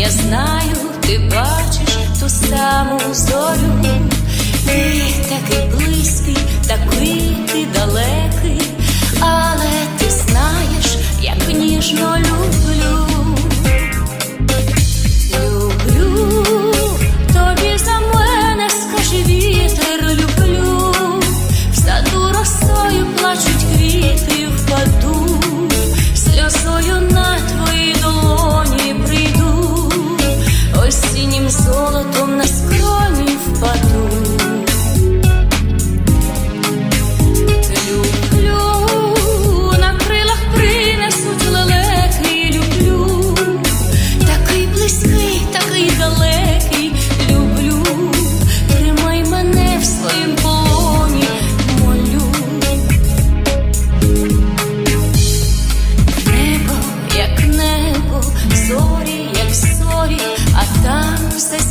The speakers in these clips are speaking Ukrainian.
Я знаю, ти бачиш ту саму зорю, ти такий близький.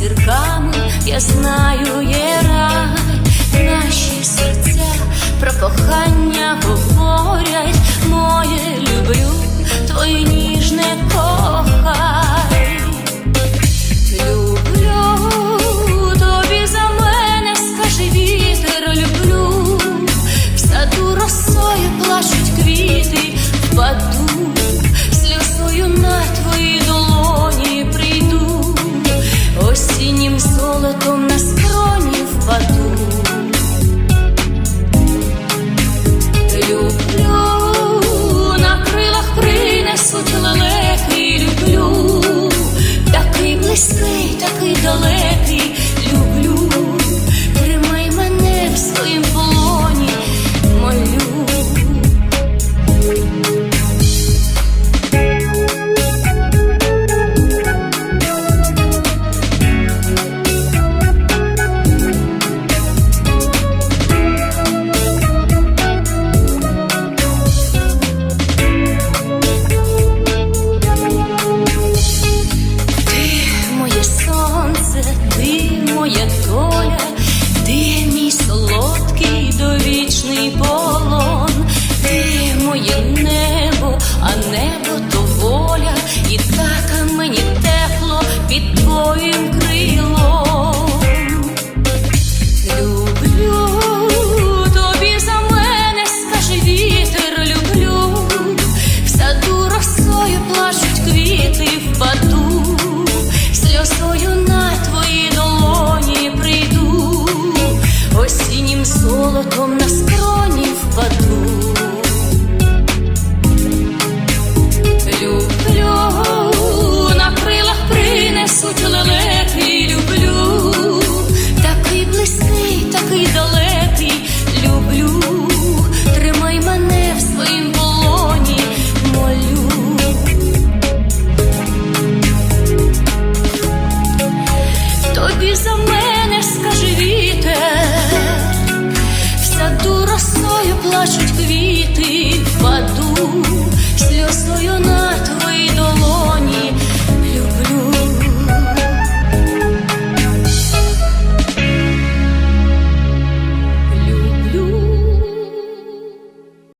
зірками, я знаю, є. never тобі за мене ж скаже вітер, вся дуросою плачуть квіти.